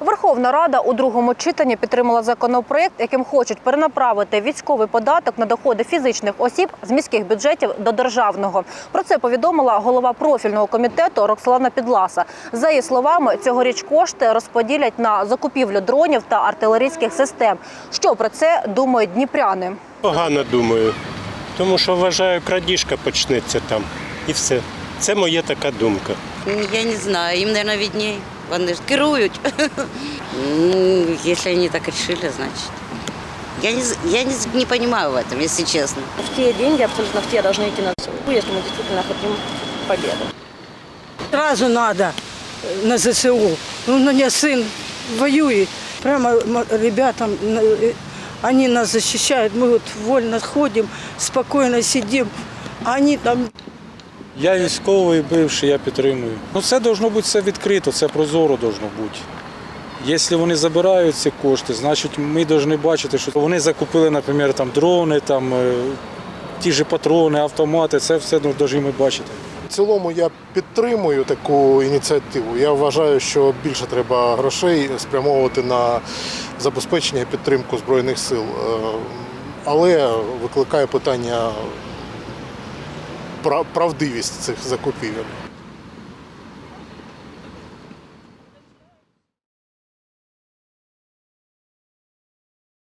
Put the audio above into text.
Верховна Рада у другому читанні підтримала законопроект, яким хочуть перенаправити військовий податок на доходи фізичних осіб з міських бюджетів до державного. Про це повідомила голова профільного комітету Роксолана Підласа. За її словами, цьогоріч кошти розподілять на закупівлю дронів та артилерійських систем. Що про це думають дніпряни? Погано думаю, тому що вважаю, крадіжка почнеться там і все. Це моя така думка. Я не знаю, їм, мабуть, видней. Вони ж керують. Ну, Якщо вони так вирішили, значить. Я не, я не, не понимаю в этом, если честно. В те деньги, абсолютно в те должны идти на СУ, если мы действительно хотим победы. Сразу надо на ЗСУ. Ну, у меня сын воюет. Прямо ребятам, они нас защищают. Мы вот вольно ходим, спокойно сидим. А они там Я військовий бивший, я підтримую. Ну це должно бути все відкрито, це прозоро должно бути. Якщо вони забирають ці кошти, значить ми повинні бачити, що вони закупили, наприклад, там дрони, там е, ті ж патрони, автомати, це все повинні бачити. В цілому я підтримую таку ініціативу. Я вважаю, що більше треба грошей спрямовувати на забезпечення і підтримку Збройних сил. Е, Але викликає питання правдивість цих закупівель.